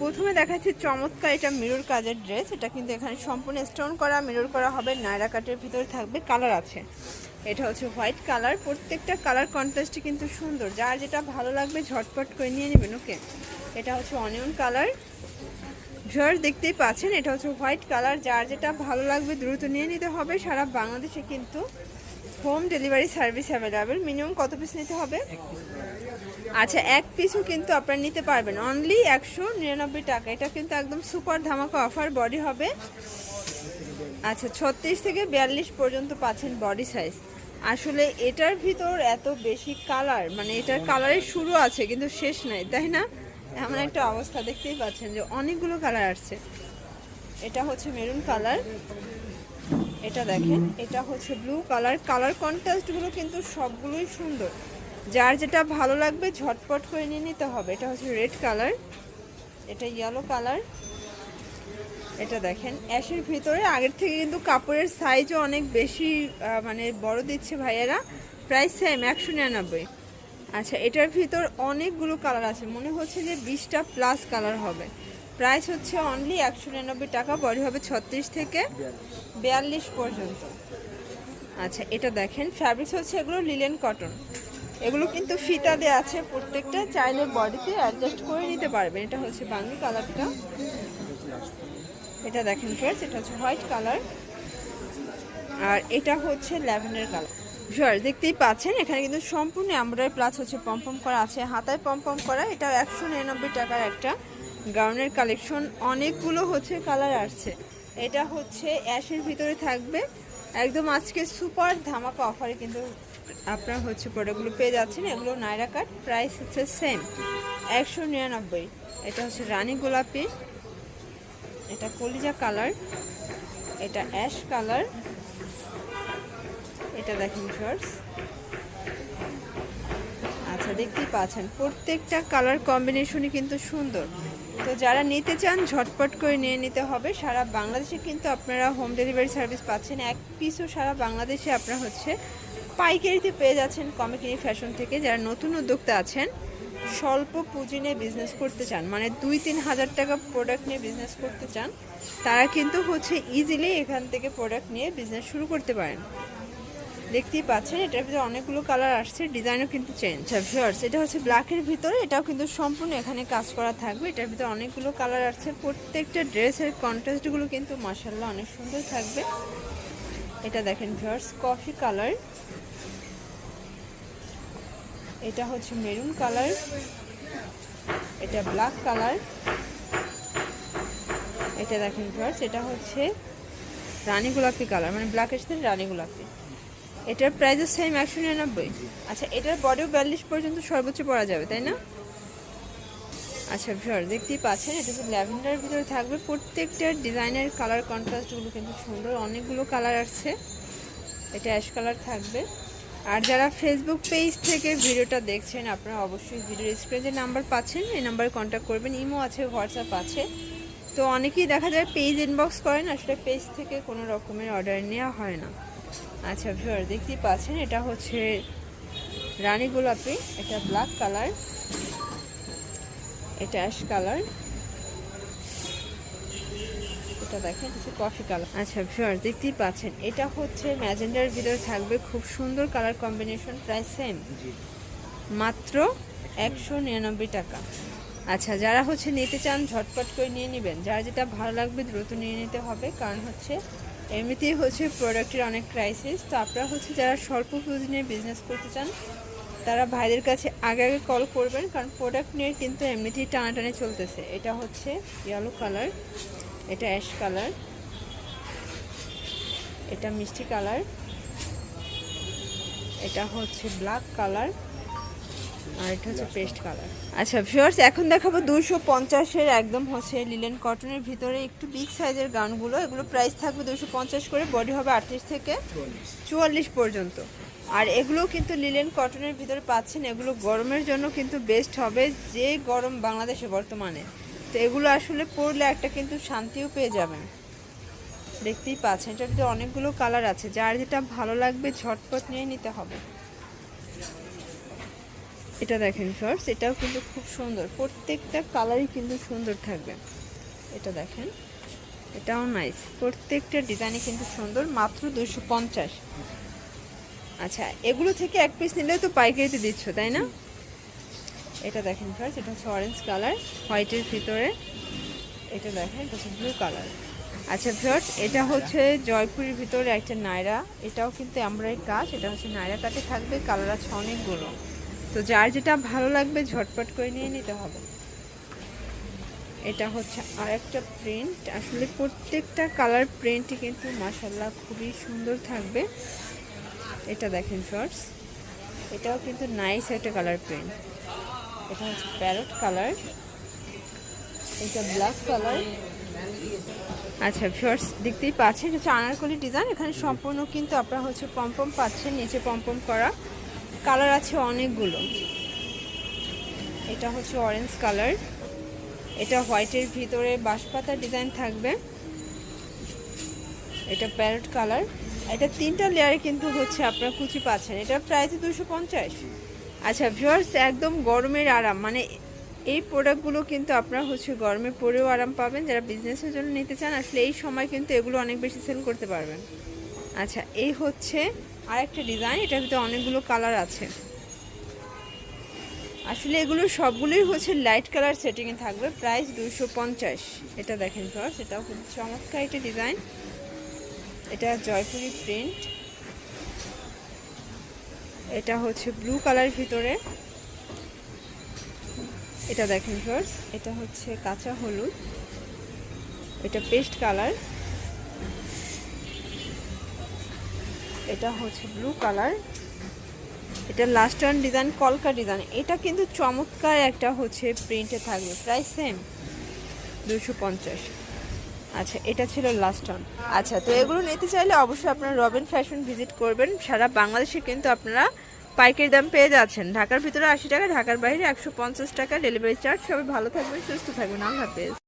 প্রথমে দেখাচ্ছি চমৎকার এটা মিরর কাজের ড্রেস এটা কিন্তু এখানে সম্পূর্ণ স্টোন করা মিরর করা হবে, নায়রা কাটের ভিতরে থাকবে কালার আছে। এটা হচ্ছে হোয়াইট কালার প্রত্যেকটা কালার কন্ট্রাস্টই কিন্তু সুন্দর। যার যেটা ভালো লাগবে, ঝটপট করে নিয়ে নেবেন ওকে এটা হচ্ছে অনিয়ন কালার ভিউয়ার্স দেখতেই পাচ্ছেন, এটা হচ্ছে হোয়াইট কালার যার যেটা ভালো লাগবে, দ্রুত নিয়ে নিতে হবে। সারা বাংলাদেশে কিন্তু home delivery service available. Minimum কত পিস নিতে হবে? আচ্ছা এক পিসও কিন্তু আপনারা নিতে পারবেন। অনলি একশো নিরানব্বই টাকা। এটা কিন্তু একদম সুপার ধামাকা অফার বডি হবে। আচ্ছা ছত্রিশ থেকে বিয়াল্লিশ পর্যন্ত পাচ্ছেন বডি সাইজ আসলে এটার ভিতর এত বেশি কালার মানে এটার কালারের শুরু আছে কিন্তু শেষ নাই তাই না? এমন একটা অবস্থা দেখতেই পাচ্ছেন যে অনেকগুলো কালার আসছে। এটা হচ্ছে মেরুন কালার এটা দেখেন, এটা হচ্ছে ব্লু কালার কালার কন্ট্রাস্টগুলো কিন্তু সবগুলোই সুন্দর। যার যেটা ভালো লাগবে ঝটপট করে নিয়ে নিতে হবে। এটা হচ্ছে রেড কালার এটা ইয়েলো কালার এটা দেখেন, অ্যাশের ভিতরে আগের থেকে কিন্তু কাপড়ের সাইজও অনেক বেশি মানে বড় দিচ্ছে ভাইয়েরা। প্রাইস সেম একশো নিরানব্বই। আচ্ছা এটার ভিতর অনেকগুলো কালার আছে। মনে হচ্ছে যে বিশটা প্লাস কালার হবে। প্রাইস হচ্ছে অনলি একশো নিরানব্বই টাকা বডি হবে ছত্রিশ থেকে বিয়াল্লিশ পর্যন্ত। আচ্ছা এটা দেখেন ফ্যাব্রিক্স হচ্ছে এগুলো লিলেন কটন এগুলো কিন্তু ফিতা দেওয়া আছে প্রত্যেকটা, চাইলে বডিতে অ্যাডজাস্ট করে নিতে পারবেন। এটা হচ্ছে বাঙ্গি কালারটা। এটা দেখেন ফ্রেন্ডস এটা হচ্ছে হোয়াইট কালার আর এটা হচ্ছে ল্যাভেন্ডার কালার শিওর দেখতেই পাচ্ছেন, এখানে কিন্তু সম্পূর্ণ এমব্রয়ডারি প্লাস হচ্ছে পম্পম করা আছে। হাতায় পম্পম করা এটা একশো নিরানব্বই টাকার একটা গাউনের কালেকশন অনেকগুলো হচ্ছে, কালার আসছে। এটা হচ্ছে অ্যাশের ভিতরে থাকবে। একদম আজকে সুপার ধামাকা অফারে কিন্তু আপনার হচ্ছে প্রোডাক্টগুলো পেয়ে যাচ্ছেন। এগুলো নাইরা কাট প্রাইস হচ্ছে সেম একশো নিরানব্বই। এটা হচ্ছে রানী গোলাপি। এটা কলিজা কালার। এটা অ্যাশ কালার। এটা দেখেন শর্টস আচ্ছা দেখতেই পাচ্ছেন। প্রত্যেকটা কালার কম্বিনেশনই কিন্তু সুন্দর। তো যারা নিতে চান, ঝটপট করে নিয়ে নিতে হবে। সারা বাংলাদেশে কিন্তু আপনারা হোম ডেলিভারি সার্ভিস পাচ্ছেন। এক পিসও সারা বাংলাদেশে আপনারা হচ্ছে পাইকারিতে পেয়ে যাচ্ছেন কমিকিনি ফ্যাশন থেকে। যারা নতুন উদ্যোক্তা আছেন, স্বল্প পুঁজি নিয়ে বিজনেস করতে চান মানে দুই তিন হাজার টাকা প্রোডাক্ট নিয়ে বিজনেস করতে চান, তারা কিন্তু হচ্ছে ইজিলি এখান থেকে প্রোডাক্ট নিয়ে বিজনেস শুরু করতে পারেন। দেখতেই পাচ্ছেন, এটার ভিতরে অনেকগুলো কালার আসছে ডিজাইনও কিন্তু চেঞ্জ ভিউয়ার্স এটা হচ্ছে ব্ল্যাকের ভিতরে, এটাও কিন্তু সম্পূর্ণ এখানে কাজ করা থাকবে। এটার ভিতরে অনেকগুলো কালার আসছে, প্রত্যেকটা ড্রেসের কন্ট্রাস্টগুলো কিন্তু মাসাল্লাহ অনেক সুন্দর থাকবে। এটা দেখেন ভিউয়ার্স কফি কালার এটা হচ্ছে মেরুন কালার এটা ব্ল্যাক কালার এটা দেখেন ভিউয়ার্স এটা হচ্ছে রানী গোলাপি কালার মানে ব্ল্যাকের সাথে রানী গোলাপি। এটার প্রাইসও সেম একশো নিরানব্বই। আচ্ছা এটার বডিও বিয়াল্লিশ পর্যন্ত সর্বোচ্চ পরা যাবে, তাই না? আচ্ছা ভিউয়ার দেখতেই পাচ্ছেন, এটা হচ্ছে ল্যাভেন্ডারের ভিতরে থাকবে। প্রত্যেকটার ডিজাইনের কালার কন্ট্রাস্টগুলো কিন্তু সুন্দর, অনেকগুলো কালার আছে এটা অ্যাশ কালার থাকবে। আর যারা ফেসবুক পেজ থেকে ভিডিওটা দেখছেন, আপনারা অবশ্যই ভিডিওর স্ক্রিনে যে নাম্বার পাচ্ছেন, এই নাম্বারে কন্ট্যাক্ট করবেন। ইমো আছে হোয়াটসঅ্যাপ আছে। তো অনেকেই দেখা যায় পেজ ইনবক্স করেন, আসলে পেজ থেকে কোনো রকমের অর্ডার নেওয়া হয় না। আচ্ছা ভিউয়ার দেখতেই পাচ্ছেন এটা হচ্ছে রানী গোলাপি এটা ব্ল্যাক কালার এটা অ্যাশ কালার এটা দেখেন হচ্ছে কফি কালার আচ্ছা ভিউয়ার দেখতেই পাচ্ছেন এটা হচ্ছে ম্যাজেন্ডার ভিতরে থাকবে খুব সুন্দর কালার কম্বিনেশন প্রায় সেম মাত্র একশো নিরানব্বই টাকা। আচ্ছা যারা হচ্ছে নিতে চান ঝটপট করে নিয়ে নেবেন। যারা যেটা ভালো লাগবে দ্রুত নিয়ে নিতে হবে কারণ হচ্ছে এমনিতেই হচ্ছে প্রোডাক্টের অনেক ক্রাইসিস তো আপনারা হচ্ছে যারা স্বল্প পুঁজি নিয়ে বিজনেস করতে চান, তারা ভাইদের কাছে আগে আগে কল করবেন, কারণ প্রোডাক্ট নিয়ে কিন্তু এমনিতেই টানাটানি চলতেছে। এটা হচ্ছে ইয়েলো কালার এটা অ্যাশ কালার এটা মিষ্টি কালার এটা হচ্ছে ব্ল্যাক কালার আর এটা হচ্ছে পেস্ট কালার আচ্ছা ভিউয়ার্স এখন দেখাবো দুশো পঞ্চাশের একদম হচ্ছে লিলেন কটনের ভিতরে একটু বিগ সাইজের গাউনগুলো। এগুলো প্রাইস থাকবে দুশো পঞ্চাশ করে বডি হবে আটত্রিশ থেকে চুয়াল্লিশ পর্যন্ত। আর এগুলো কিন্তু লিলেন কটনের ভিতরে পাচ্ছেন। এগুলো গরমের জন্য কিন্তু বেস্ট হবে যে গরম বাংলাদেশে বর্তমানে। তো এগুলো আসলে পরলে একটা কিন্তু শান্তিও পেয়ে যাবেন। দেখতেই পাচ্ছেন, এটার ভিতরে অনেকগুলো কালার আছে। যার যেটা ভালো লাগবে ঝটপট নিয়ে নিতে হবে। এটা দেখেন ফার্স্ট এটাও কিন্তু খুব সুন্দর। প্রত্যেকটা কালারই কিন্তু সুন্দর থাকবে। এটা দেখেন, এটাও নাইস প্রত্যেকটা ডিজাইনই কিন্তু সুন্দর, মাত্র দুশো পঞ্চাশ। আচ্ছা এগুলো থেকে এক পিস নিলে তো পাইকারিতে দিচ্ছ, তাই না? এটা দেখেন ফার্স্ট এটা হচ্ছে অরেঞ্জ কালার হোয়াইটের ভিতরে। এটা দেখেন, এটা হচ্ছে ব্লু কালার আচ্ছা ভিউয়ার্স এটা হচ্ছে জয়পুরের ভিতরে একটা নায়রা এটাও কিন্তু আমরাই কাজ, এটা হচ্ছে নায়রা কাটে থাকবে কালার আছে অনেকগুলো। তো যার যেটা ভালো লাগবে ঝটপট করে নিয়ে নিতে হবে। এটা হচ্ছে আরেকটা প্রিন্ট আসলে প্রত্যেকটা কালার প্রিন্টই কিন্তু মাসাল্লাহ খুবই সুন্দর থাকবে। এটা দেখেন ফার্স এটাও কিন্তু নাইস একটা কালার প্রিন্ট এটা হচ্ছে প্যারট কালার এটা ব্ল্যাক কালার আচ্ছা ফার্স দেখতেই পাচ্ছেন। হচ্ছে আনারকলি ডিজাইন এখানে সম্পূর্ণ কিন্তু আপনারা হচ্ছে পম্পম পাচ্ছেন, নিচে পম্পম করা। কালার আছে অনেকগুলো। এটা হচ্ছে অরেঞ্জ কালার। এটা হোয়াইটের ভিতরে বাঁশপাতা ডিজাইন থাকবে। এটা প্যারট কালার। এটা তিনটা লেয়ারে কিন্তু হচ্ছে আপনার কুচি পাচ্ছেন। এটা প্রাইস দুশো পঞ্চাশ। আচ্ছা ভিউয়ার্স একদম গরমের আরাম। মানে এই প্রোডাক্টগুলো কিন্তু আপনারা হচ্ছে গরমে পরেও আরাম পাবেন। যারা বিজনেসের জন্য নিতে চান, আসলে এই সময় কিন্তু এগুলো অনেক বেশি সেল করতে পারবেন। আচ্ছা এই হচ্ছে আরেকটা ডিজাইন এটার ভিতরে অনেকগুলো কালার আছে। আসলে এগুলো সবগুলোই হচ্ছে লাইট কালার সেটিংয়ে থাকবে প্রাইস দুশো পঞ্চাশ। এটা দেখেন ফার্স্ট এটাও খুব চমৎকার একটা ডিজাইন এটা জয়পুরি প্রিন্ট এটা হচ্ছে ব্লু কালার ভিতরে। এটা দেখেন ফার্স্ট এটা হচ্ছে কাঁচা হলুদ। এটা পেস্ট কালার এটা হচ্ছে ব্লু কালার এটা লাস্ট ওয়ান ডিজাইন কলকা ডিজাইন এটা কিন্তু চমৎকার একটা হচ্ছে প্রিন্টে থাকবে। প্রায় সেম দুশো পঞ্চাশ। আচ্ছা এটা ছিল লাস্ট ওয়ান আচ্ছা তো এগুলো নিতে চাইলে অবশ্যই আপনারা রবিন ফ্যাশন ভিজিট করবেন। সারা বাংলাদেশে কিন্তু আপনারা পাইকারি দাম পেয়ে যাচ্ছেন। ঢাকার ভিতরে আশি টাকা, ঢাকার বাইরে একশো পঞ্চাশ টাকা। ডেলিভারি চার্জ সবাই ভালো থাকবেন, সুস্থ থাকবেন। আল্লাহ হাফেজ।